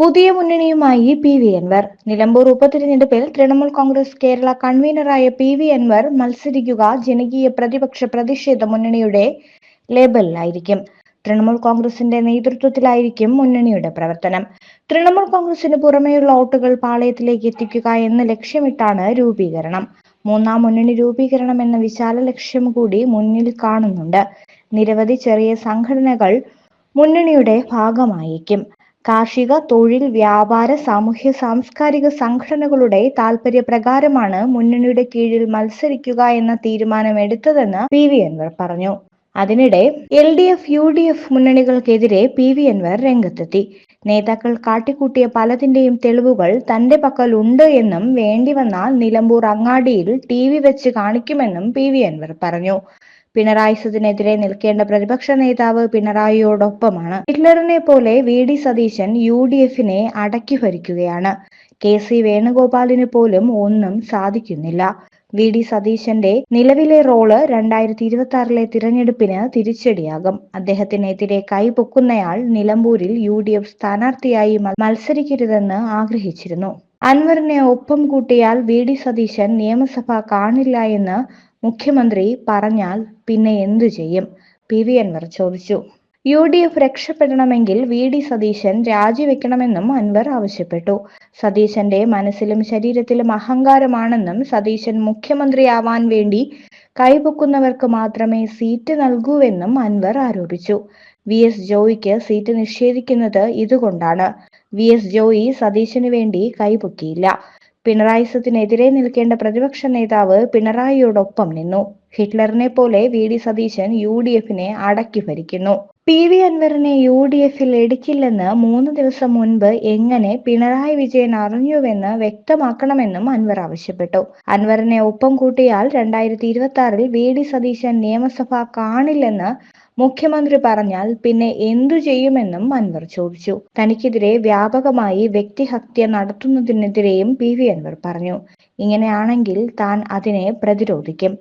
പുതിയ മുന്നണിയുമായി P V Anvar. Nilambur ഉപതിരഞ്ഞെടുപ്പിൽ തൃണമൂൽ കോൺഗ്രസ് കേരള കൺവീനറായ പി വി അൻവർ മത്സരിക്കുക ജനകീയ പ്രതിപക്ഷ പ്രതിഷേധ മുന്നണിയുടെ ലേബലിലായിരിക്കും. തൃണമൂൽ കോൺഗ്രസിന്റെ നേതൃത്വത്തിലായിരിക്കും മുന്നണിയുടെ പ്രവർത്തനം. തൃണമൂൽ കോൺഗ്രസിന് പുറമെയുള്ള വോട്ടുകൾ പാളയത്തിലേക്ക് എത്തിക്കുക എന്ന ലക്ഷ്യമിട്ടാണ് രൂപീകരണം. മൂന്നാം മുന്നണി രൂപീകരണം എന്ന വിശാല ലക്ഷ്യം കൂടി മുന്നിൽ കാണുന്നുണ്ട്. നിരവധി ചെറിയ സംഘടനകൾ മുന്നണിയുടെ ഭാഗമായേക്കും. കാർഷിക തൊഴിൽ വ്യാപാര സാമൂഹ്യ സാംസ്കാരിക സംഘടനകളുടെ താൽപര്യപ്രകാരമാണ് മുന്നണിയുടെ കീഴിൽ മത്സരിക്കുക എന്ന തീരുമാനമെടുത്തതെന്ന് പി വി അൻവർ പറഞ്ഞു. അതിനിടെ L D F U D F മുന്നണികൾക്കെതിരെ P V Anvar രംഗത്തെത്തി. നേതാക്കൾ കാട്ടിക്കൂട്ടിയ പലതിന്റെയും തെളിവുകൾ തന്റെ പക്കൽ ഉണ്ട് എന്നും വേണ്ടി വന്നാൽ നിലമ്പൂർ അങ്ങാടിയിൽ ടി വി വെച്ച് കാണിക്കുമെന്നും പി വി അൻവർ പറഞ്ഞു. പിണറായി സത്തിനെതിരെ നിൽക്കേണ്ട പ്രതിപക്ഷ നേതാവ് പിണറായിയോടൊപ്പമാണ്. ഹിറ്റ്ലറിനെ പോലെ V. D. Satheesan U. D. എഫിനെ അടക്കി ഭരിക്കുകയാണ്. കെ. സി. വേണുഗോപാലിന് പോലും ഒന്നും സാധിക്കുന്നില്ല. വി. ഡി. സതീശന്റെ നിലവിലെ റോൾ രണ്ടായിരത്തി ഇരുപത്തി ആറിലെ തിരഞ്ഞെടുപ്പിന് തിരിച്ചടിയാകും. അദ്ദേഹത്തിനെതിരെ കൈപൊക്കുന്നയാൾ നിലമ്പൂരിൽ യു. ഡി. എഫ്. സ്ഥാനാർത്ഥിയായി മത്സരിക്കരുതെന്ന് ആഗ്രഹിച്ചിരുന്നു. അൻവറിനെ ഒപ്പം കൂട്ടിയാൽ വി. ഡി. സതീശൻ നിയമസഭ കാണില്ല എന്ന് മുഖ്യമന്ത്രി പറഞ്ഞാൽ പിന്നെ എന്തു ചെയ്യും? പി. വി. അൻവർ ചോദിച്ചു. യു. ഡി. എഫ് രക്ഷപ്പെടണമെങ്കിൽ വി. ഡി. സതീശൻ രാജിവെക്കണമെന്നും അൻവർ ആവശ്യപ്പെട്ടു. സതീശന്റെ മനസ്സിലും ശരീരത്തിലും അഹങ്കാരമാണെന്നും സതീശൻ മുഖ്യമന്ത്രിയാവാൻ വേണ്ടി കൈപൊക്കുന്നവർക്ക് മാത്രമേ സീറ്റ് നൽകൂവെന്നും അൻവർ ആരോപിച്ചു. വി എസ് ജോയിക്ക് സീറ്റ് നിഷേധിക്കുന്നത് ഇതുകൊണ്ടാണ്. വി എസ് ജോയി സതീശന് വേണ്ടി കൈപൊക്കിയില്ല. പിണറായി സത്തിനെതിരെ നിൽക്കേണ്ട പ്രതിപക്ഷ നേതാവ് പിണറായിയോടൊപ്പം നിന്നു. ഹിറ്റ്ലറിനെ പോലെ V D Satheesan U D എഫിനെ അടക്കി ഭരിക്കുന്നു. പി വി അൻവറിനെ യു ഡി എഫിൽ എടുക്കില്ലെന്ന് മൂന്ന് ദിവസം മുൻപ് എങ്ങനെ പിണറായി വിജയൻ അറിഞ്ഞുവെന്ന് വ്യക്തമാക്കണമെന്നും അൻവർ ആവശ്യപ്പെട്ടു. അൻവറിനെ ഒപ്പം കൂട്ടിയാൽ രണ്ടായിരത്തി ഇരുപത്തി ആറിൽ വി ഡി സതീശൻ നിയമസഭ കാണില്ലെന്ന് മുഖ്യമന്ത്രി പറഞ്ഞാൽ പിന്നെ എന്തു ചെയ്യുമെന്നും അൻവർ ചോദിച്ചു. തനിക്കെതിരെ വ്യാപകമായി വ്യക്തിഹത്യ നടത്തുന്നതിനെതിരെയും പി വി അൻവർ പറഞ്ഞു. ഇങ്ങനെയാണെങ്കിൽ താൻ അതിനെ പ്രതിരോധിക്കും.